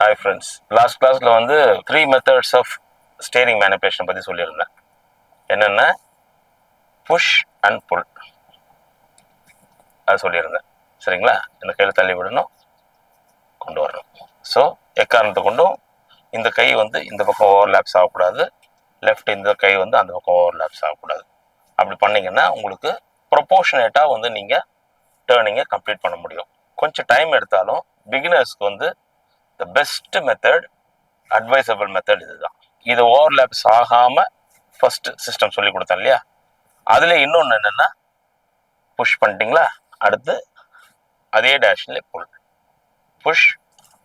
Hi friends last கிளாஸில் வந்து three methods of steering manipulation பற்றி சொல்லியிருந்தேன். என்னென்ன? புஷ் அண்ட் புல் அது சொல்லியிருந்தேன். சரிங்களா? இந்த கையில் தள்ளி விடணும். கொண்டு வரணும். ஸோ எக்காரணத்தை கொண்டும் இந்த கை வந்து இந்த பக்கம் ஓவர்லேப்ஸ் ஆகக்கூடாது. லெஃப்ட் இந்த கை வந்து அந்த பக்கம் ஓவர்லேப்ஸ் ஆகக்கூடாது. அப்படி பண்ணிங்கன்னா உங்களுக்கு ப்ரொப்போர்ஷனேட்டாக வந்து நீங்கள் டேர்னிங்கை கம்ப்ளீட் பண்ண முடியும். கொஞ்சம் டைம் எடுத்தாலும் பிகினர்ஸ்க்கு வந்து the best method advisable method இதுதான். இது ஓவர்லேப்ஸ் ஆகாமல் ஃபஸ்ட்டு சிஸ்டம் சொல்லி கொடுத்தேன் இல்லையா? அதில் இன்னொன்று என்னென்னா புஷ் பண்ணிட்டீங்களா? அடுத்து அதே டைரக்ஷன்லேயே புல் புஷ்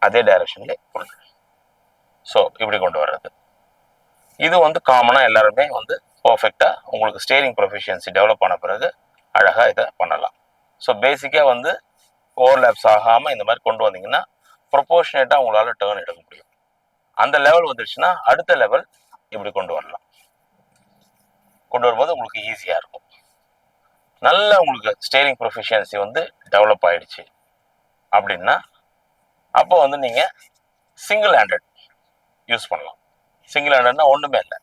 அதே டைரக்ஷன்லேயே புல் ஸோ இப்படி கொண்டு வர்றது. இது வந்து காமனாக எல்லாருமே வந்து பர்ஃபெக்டாக உங்களுக்கு ஸ்டேரிங் ப்ரொஃபிஷியன்சி டெவலப் ஆன பிறகு அழகாக இதை பண்ணலாம். ஸோ பேசிக்காக வந்து ஓவர்லேப்ஸ் ஆகாமல் இந்த மாதிரி கொண்டு வந்தீங்கன்னா ப்ரொபோர்ஷனேட்டாக உங்களால் டேர்ன் எடுக்க முடியும். அந்த லெவல் வந்துருச்சுன்னா அடுத்த லெவல் இப்படி கொண்டு வரலாம். கொண்டு வரும்போது உங்களுக்கு ஈஸியாக இருக்கும். நல்ல உங்களுக்கு ஸ்டேரிங் ப்ரொஃபிஷியன்சி வந்து டெவலப் ஆகிடுச்சு அப்படின்னா அப்போ வந்து நீங்கள் சிங்கிள் ஹேண்டட் யூஸ் பண்ணலாம். சிங்கிள் ஹேண்டட்னா ஒன்றுமே இல்லை.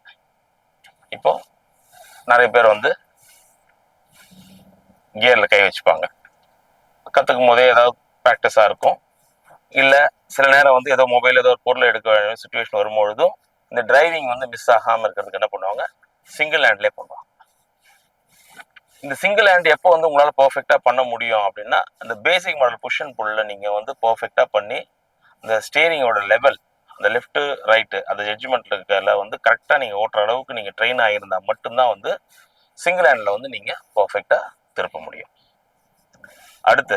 இப்போ நிறைய பேர் வந்து கியரில் கை வச்சுப்பாங்க. கற்றுக்கும் போதே ஏதாவது ப்ராக்டிஸாக இருக்கும். இல்லை சில நேரம் வந்து ஏதோ மொபைல் ஏதோ ஒரு பொருள் எடுக்க வேண்டிய சுச்சுவேஷன் வரும்பொழுதும் இந்த டிரைவிங் வந்து மிஸ் ஆகாமல் இருக்கிறதுக்கு என்ன பண்ணுவாங்க? சிங்கிள் ஹேண்ட்லேயே பண்ணுவாங்க. இந்த சிங்கிள் ஹேண்ட் எப்போ வந்து உங்களால் பர்ஃபெக்டாக பண்ண முடியும் அப்படின்னா அந்த பேசிக் மாடல் புஷன் புல்ல நீங்கள் வந்து பர்ஃபெக்டாக பண்ணி அந்த ஸ்டேரிங்கோட லெவல் அந்த லெஃப்ட்டு ரைட்டு அந்த ஜட்ஜ்மெண்ட்டில் இருக்கிறதுல வந்து கரெக்டாக நீங்கள் ஓட்டுற அளவுக்கு நீங்கள் ட்ரெயின் ஆகியிருந்தால் மட்டும்தான் வந்து சிங்கிள் ஹேண்டில் வந்து நீங்கள் பர்ஃபெக்டாக திருப்ப முடியும். அடுத்து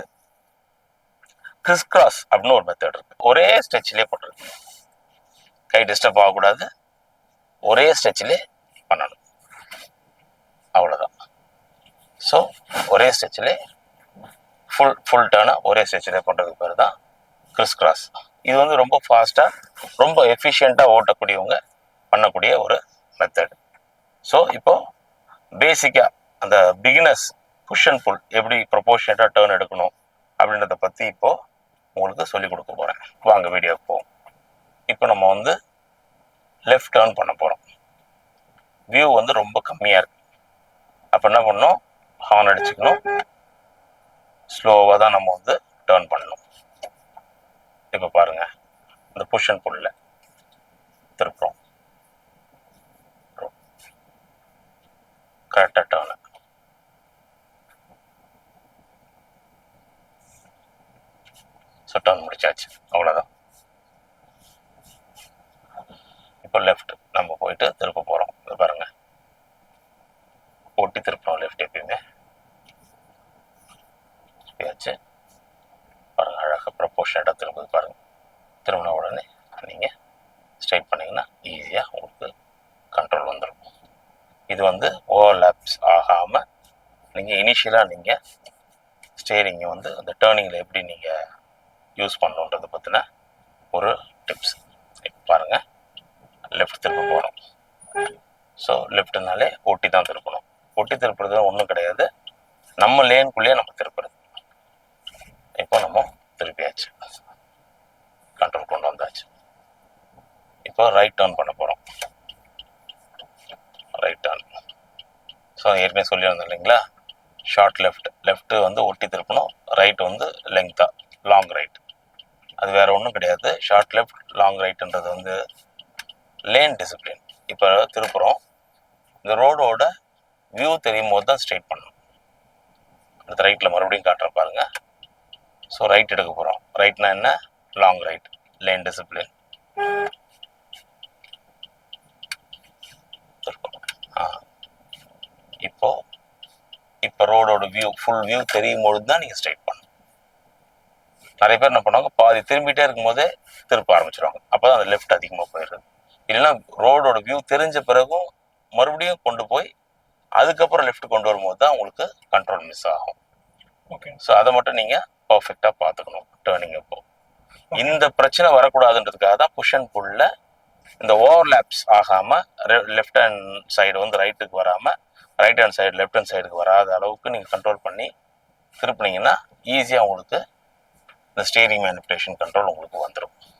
கிறிஸ் கிராஸ் அப்படின்னு ஒரு மெத்தட் இருக்கு. ஒரே ஸ்ட்ரெச்சிலே பண்ணுறது கை டிஸ்டர்ப் ஆகக்கூடாது. ஒரே ஸ்ட்ரெச்சிலே பண்ணணும். அவ்வளோதான் ஸோ ஒரே ஸ்ட்ரெச்சிலே ஃபுல் ஃபுல் டேர்னாக ஒரே ஸ்ட்ரெச்சிலே பண்ணுறதுக்கு பேர் தான் கிறிஸ் கிராஸ் இது வந்து ரொம்ப ஃபாஸ்ட்டாக ரொம்ப எஃபிஷியண்ட்டாக ஓட்டக்கூடியவங்க பண்ணக்கூடிய ஒரு மெத்தட் ஸோ இப்போது பேசிக்காக அந்த பிகினர்ஸ் புஷ் அண்ட் புல் எப்படி ப்ரொபோர்ஷனேட்டாக டேர்ன் எடுக்கணும் அப்படின்றத பற்றி இப்போ உங்களுக்கு சொல்லிக் கொடுக்க போகிறேன் வாங்க வீடியோக்கு போவோம். இப்போ நம்ம வந்து லெஃப்ட் டேர்ன் பண்ண போகிறோம் வியூ வந்து ரொம்ப கம்மியாக இருக்குது அப்போ என்ன பண்ணணும்? ஹார்ன் அடிச்சுக்கணும். ஸ்லோவாக தான் நம்ம வந்து டேர்ன் பண்ணணும். இப்போ பாருங்க. இந்த புஷன் புல்ல திருப்புறோம். கரெக்டாக டேர்னு ஸோ டர்ன் முடிச்சாச்சு. அவ்வளோதான் இப்போ லெஃப்ட் நம்ம போயிட்டு திருப்ப போகிறோம் இது பாருங்க. ஒட்டி திருப்பணும் லெஃப்ட் எப்பயுமே. திருப்பியாச்சு பாருங்க அழகாக ப்ரொபோஷனேட்டாக திரும்புது பாருங்க. திரும்பின உடனே நீங்கள் ஸ்ட்ரைட் பண்ணிங்கன்னா ஈஸியாக உங்களுக்கு கண்ட்ரோல் வந்துடும் இது வந்து ஓவர்லாப்ஸ் ஆகாமல் நீங்கள் இனிஷியலாக நீங்கள் ஸ்டேரிங்கை வந்து அந்த டேர்னிங்கில் எப்படி நீங்கள் யூஸ் பண்ணுன்றதை பற்றின ஒரு டிப்ஸ் இப்போ பாருங்கள் லெஃப்ட் திருப்ப போகிறோம் ஸோ லெஃப்ட்னாலே ஒட்டி தான் திருப்பணும். ஒட்டி திருப்புறது ஒன்றும் கிடையாது. நம்ம லேனுக்குள்ளேயே நம்ம திருப்புறது. இப்போ நம்ம திருப்பியாச்சு. கண்ட்ரோல் கொண்டு வந்தாச்சு. இப்போ ரைட் டேர்ன் பண்ண போகிறோம் ரைட் டேர்ன் ஸோ ஏற்கனவே சொல்லியிருந்தேன் இல்லைங்களா? ஷார்ட் லெஃப்ட் லெஃப்ட்டு வந்து ஒட்டி திருப்பணும். ரைட் வந்து லெங்க்த்தாக லாங் ரைட் அது வேற ஒன்றும் கிடையாது. ஷார்ட் லெஃப்ட் லாங் ரைட்டுன்றது வந்து லேன் டிசிப்ளின் இப்போ திருப்புறோம். இந்த ரோடோட வியூ தெரியும் போது தான் ஸ்ட்ரைட் பண்ணணும் அடுத்த ரைட்டில் மறுபடியும் காட்டுற பாருங்க. ஸோ ரைட் எடுக்க போகிறோம் ரைட்னா என்ன? லாங் ரைட் லேன் டிசிப்ளின் இப்போ இப்போ ரோடோட வியூ ஃபுல் வியூ தெரியும் பொழுது தான் நீங்கள் ஸ்ட்ரைட் நிறைய பேர் என்ன பண்ணுவாங்க பாதி திரும்பிட்டே இருக்கும்போதே திருப்ப ஆரம்பிச்சிருவாங்க. அப்போ தான் அந்த லெஃப்ட் அதிகமாக போயிடுறது. இல்லைன்னா ரோடோட வியூ தெரிஞ்ச பிறகும் மறுபடியும் கொண்டு போய் அதுக்கப்புறம் லெஃப்ட் கொண்டு வரும்போது தான் உங்களுக்கு கண்ட்ரோல் மிஸ் ஆகும். ஓகே ஸோ அதை மட்டும் நீங்கள் பர்ஃபெக்டாக பார்த்துக்கணும் டேர்னிங் அப்போ இந்த பிரச்சனை வரக்கூடாதுன்றதுக்காக தான் புஷ் அண்ட் புல்ல இந்த ஓவர்லேப்ஸ் ஆகாமல் லெஃப்ட் ஹேண்ட் சைடு வந்து ரைட்டுக்கு வராமல் right hand side left hand சைடுக்கு வராத அளவுக்கு நீங்கள் கண்ட்ரோல் பண்ணி திருப்பினீங்கன்னா ஈஸியாக உங்களுக்கு இந்த ஸ்டீரிங் மேனிப்புலேஷன் கண்ட்ரோல் உங்களுக்கு வந்துடும்